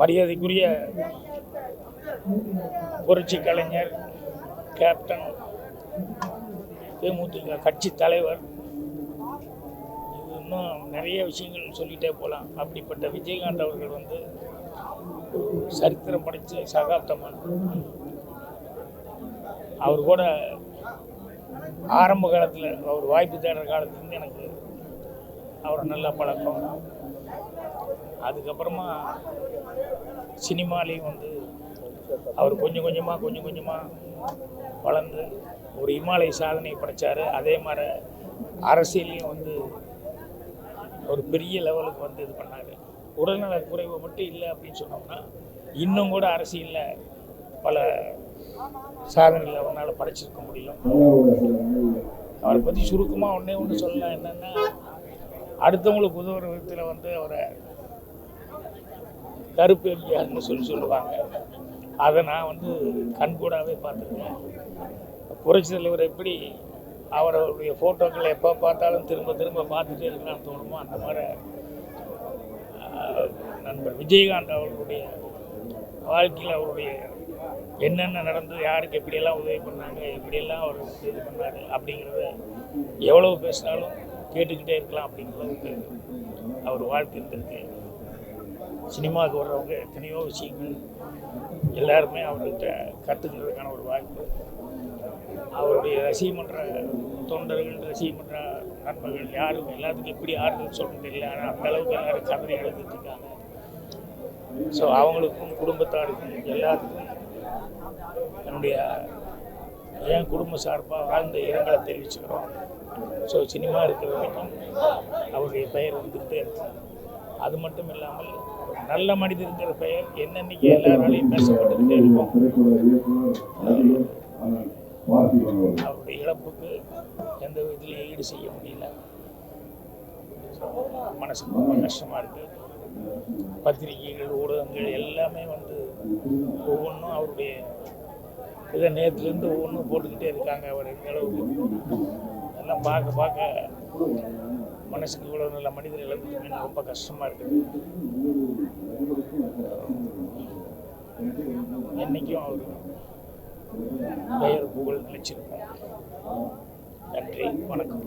மரியாதைக்குரிய புரட்சி கலைஞர் கேப்டன் தேமுதிக கட்சி தலைவர். இது இன்னும் நிறைய விஷயங்கள் சொல்லிகிட்டே போகலாம். அப்படிப்பட்ட விஜயகாந்த் அவர்கள் வந்து சரித்திரம் படைத்த சகாப்தமான. அவர் கூட ஆரம்ப காலத்தில் அவர் வாய்ப்பு தேடுற காலத்துலேருந்து எனக்கு அவரை நல்ல பழக்கம். அதுக்கப்புறமா சினிமாலேயும் வந்து அவர் கொஞ்சம் கொஞ்சமாக கொஞ்சம் கொஞ்சமாக வளர்ந்து ஒரு இமாலய சாதனை படைச்சார். அதே மாதிரி அரசியலையும் வந்து ஒரு பெரிய லெவலுக்கு வந்து இது பண்ணார். உடல்நல குறைவு மட்டும் இல்லை அப்படின்னு சொன்னோம்னா இன்னும் கூட அரசியலில் பல சாதனைகளை அவனால் படைச்சிருக்க முடியும். அவரை பற்றி சுருக்கமாக ஒன்றே ஒன்று சொல்லலாம் என்னென்னா அடுத்தவங்களுக்கு உதவுற விதத்தில் வந்து அவரை கருப்பு எம்ஜிஆர்னு சொல்லி சொல்லுவாங்க. அதை நான் வந்து கண்கூடாகவே பார்த்துருக்கேன். புரட்சி தலைவர் எப்படி அவருடைய ஃபோட்டோக்களை எப்போ பார்த்தாலும் திரும்ப திரும்ப பார்த்துட்டே இருக்கலாம்னு தோணுமோ அந்த மாதிரி நண்பர் விஜயகாந்த் அவர்களுடைய வாழ்க்கையில் அவருடைய என்னென்ன நடந்தது யாருக்கு எப்படியெல்லாம் உதவி பண்ணாங்க எப்படியெல்லாம் அவர் இது பண்ணார் அப்படிங்கிறத எவ்வளோ பேசினாலும் கேட்டுக்கிட்டே இருக்கலாம் அப்படிங்கிறது அவர் வாழ்க்கை இருந்திருக்கு சினிமாவுக்கு வர்றவங்க எத்தனையோ விஷயங்கள் எல்லாருமே அவர்கிட்ட கற்றுக்கிறதுக்கான ஒரு வாய்ப்பு. அவருடைய ரசிகமன்ற தொண்டர்கள் ரசிகமன்ற நண்பர்கள் யாரும் எல்லாத்துக்கும் எப்படி ஆறுதல் சொல்ல தெரியல. ஆனால் அந்த அளவுக்கு எல்லாரும் கதறி எழுதிட்டு இருக்காங்க. ஸோ அவங்களுக்கும் குடும்பத்தாருக்கும் எல்லாத்துக்கும் என்னுடைய என் குடும்ப சார்பாக வாழ்ந்த இரங்கலை தெரிவிச்சுக்கிறோம். ஸோ சினிமா இருக்கிற வரைக்கும் அவருடைய பெயர் வந்துக்கிட்டே இருக்கும். அது மட்டும் இல்லாமல் நல்ல மனிதருங்கிற பெயர் என்னன்னைக்கு எல்லாராலையும் பேசப்பட்டுக்கிட்டே இருக்கும் அவருடைய இழப்புக்கு எந்த விதத்திலையும் ஈடு செய்ய முடியல. மனசுக்கு ரொம்ப கஷ்டமாக இருக்குது பத்திரிகைகள் ஊடகங்கள் எல்லாமே வந்து ஒவ்வொன்றும் அவருடைய இதை நேற்றுலேருந்து ஒவ்வொன்றும் போட்டுக்கிட்டே இருக்காங்க. அவர் எந்த அளவுக்கு எல்லாம் பார்க்க பார்க்க மனசுக்கு இவ்வளோ நல்ல மனிதர் இழந்து ரொம்ப கஷ்டமாக இருக்குது என்றைக்கும் அவர் பெயர் புகழ் நினைச்சிருக்கோம் நன்றி வணக்கம்.